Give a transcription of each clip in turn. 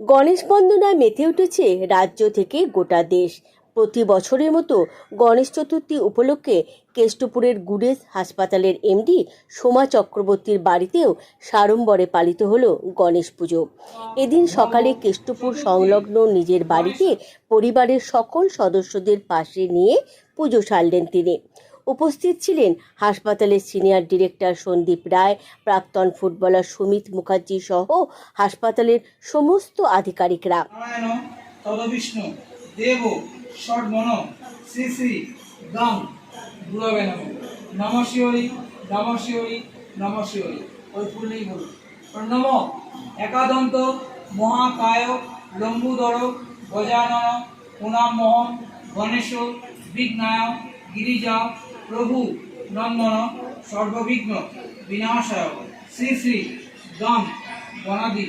গণেশ বন্দনায় মেতে উঠেছে রাজ্য থেকে গোটা দেশ। প্রতি বছরের মতো গণেশ চতুর্থী উপলক্ষে কেষ্টপুরের গুডেস হাসপাতালের এমডি সোমা চক্রবর্তীর বাড়িতেও সাড়ম্বরে পালিত হলো গণেশ পুজো। এদিন সকালে কেষ্টপুর সংলগ্ন নিজের বাড়িতে পরিবারের সকল সদস্যদের পাশে নিয়ে পুজো সারলেন তিনি। উপস্থিত ছিলেন হাসপাতালের সিনিয়র ডিরেক্টর সন্দীপ রায়, প্রাক্তন ফুটবলার সুমিত মুখার্জি সহ হাসপাতালের সমস্ত আধিকারিকরা। গণেশ, বিঘ্নায়, গিরিজা প্রভু নন্দন সর্ববিঘ্ন বিনাশায়। শ্রী শ্রী দম বনাদি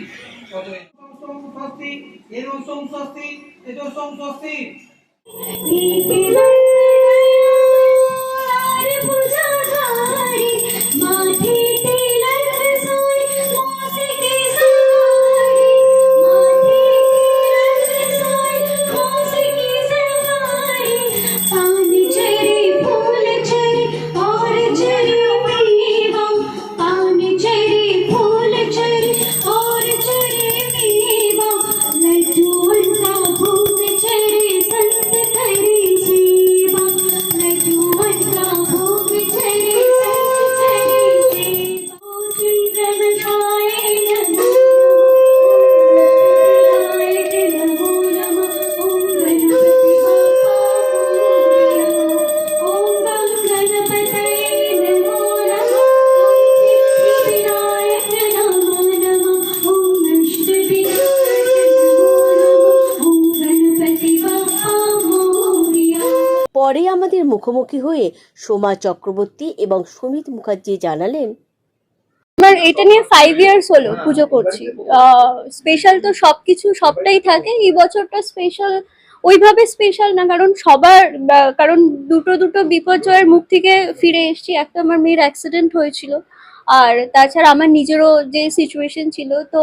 স্বস্তি এর স্বস্তি এতো স্বস্তি। পরে আমাদের মুখোমুখি হয়ে সোমা চক্রবর্তী এবং সুমিত মুখার্জি জানালেন আমার এটা নিয়ে ফাইভ ইয়ার্স হলো পুজো করছি। স্পেশাল তো সবকিছু সবটাই থাকে। এই বছরটা স্পেশাল ওইভাবে স্পেশাল না কারণ সবার কারণ দুটো দুটো বিপর্যয়ের মুখ থেকে ফিরে এসেছি। একটা আমার মেয়ের অ্যাক্সিডেন্ট হয়েছিল আর তাছাড়া আমার নিজেরও যে সিচুয়েশন ছিল তো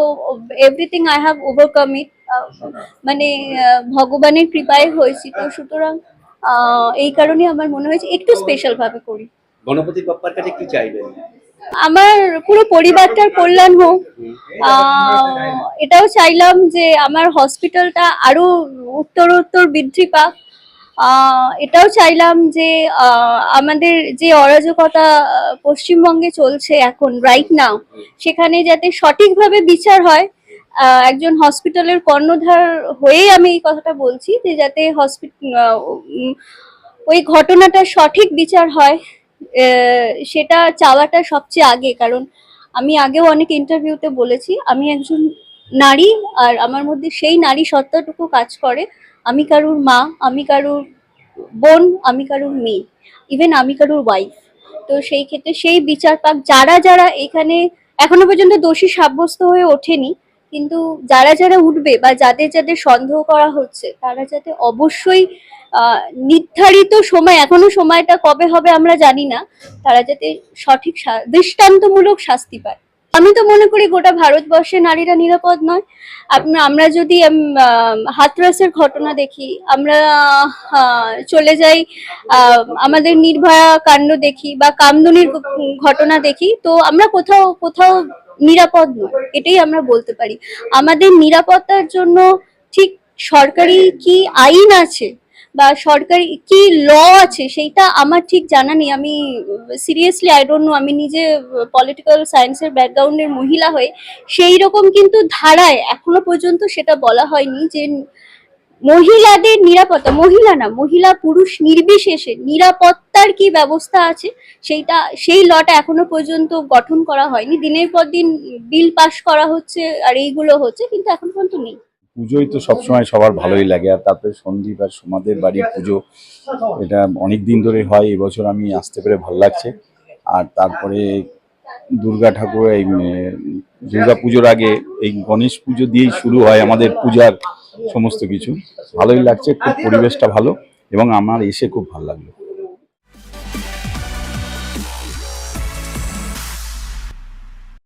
everything I have overcome it মানে ভগবানের কৃপায় হয়েছি। তো সুতরাং এই কারণে আমার মনে হয়েছে একটু স্পেশাল ভাবে করি। গণপতি বাপ্পার কাছে কি চাইবেন? আমার পুরো পরিবারটার কল্যাণ হোক। এটাও চাইলাম যে আমার হসপিটালটা আরও উত্তরোত্তর বৃদ্ধি পাক। এটাও চাইলাম যে আমাদের যে অরাজকতা পশ্চিমবঙ্গে চলছে এখন রাইট নাও সেখানে যাতে সঠিকভাবে বিচার হয় একজন হসপিটালের কর্ণধার হয়েই আমি এই কথাটা বলছি যে যাতে ওই ঘটনাটার সঠিক বিচার হয় সেটা চাওয়াটা সবচেয়ে আগে। কারণ আমি আগেও অনেক ইন্টারভিউতে বলেছি, আমি একজন নারী আর আমার মধ্যে সেই নারী সত্তাটুকু কাজ করে। আমি কারুর মা, আমি কারুর বোন, আমি কারুর মেয়ে ইভেন আমি কারুর ওয়াইফ তো সেই ক্ষেত্রে সেই বিচার পাক যারা যারা এখানে এখনও পর্যন্ত দোষী সাব্যস্ত হয়ে ওঠেনি কিন্তু যারা যারা উঠবে বা যাদের যাদের সন্দেহ করা হচ্ছে, তারা যাতে অবশ্যই নির্ধারিত সময়, এখনও সময়টা কবে হবে আমরা জানি না, তারা যাতে সঠিক দৃষ্টান্তমূলক শাস্তি পায়। আমি তো মনে করি গোটা ভারতবর্ষে নারীরা নিরাপদ নয়। আপনা- আমরা যদি হাতরাসের ঘটনা দেখি, আমরা চলে যাই আমাদের নির্ভয়া কাণ্ড দেখি বা কামদুনির ঘটনা দেখি, তো আমরা কোথাও কোথাও নিরাপদ নয়, এটাই আমরা বলতে পারি। আমাদের নিরাপত্তার জন্য ঠিক সরকারি কি আইন আছে বা সরকারি কি ল আছে সেইটা আমার ঠিক জানা নেই। আমি সিরিয়াসলি আই ডোন্ট নো আমি নিজে পলিটিক্যাল সায়েন্সের ব্যাকগ্রাউন্ডের মহিলা হয়ে সেই রকম কিন্তু ধারায় এখনও পর্যন্ত সেটা বলা হয়নি যে মহিলাদের নিরাপত্তা, মহিলা না, মহিলা, পুরুষ নির্বিশেষে নিরাপত্তার কি ব্যবস্থা আছে? সেইটা, সেই লটা এখনও পর্যন্ত গঠন করা হয়নি। দিনের পর দিন বিল পাস করা হচ্ছে আর এইগুলো হচ্ছে, কিন্তু এখন পর্যন্ত নেই। পুজোই তো সবসময় সবার ভালোই লাগে, আর তারপরে সন্দীপ আর সোমাদের বাড়ির পুজো, এটা অনেক দিন ধরে হয়, এবছর আমি আসতে পেরে ভালো লাগছে। আর তারপরে দুর্গা ঠাকুর, এই দুর্গা পুজোর আগে এই গণেশ পুজো দিয়েই শুরু হয় আমাদের পূজার সমস্ত কিছু। ভালোই লাগছে খুব পরিবেশটা ভালো এবং আমার এসে খুব ভালো লাগল।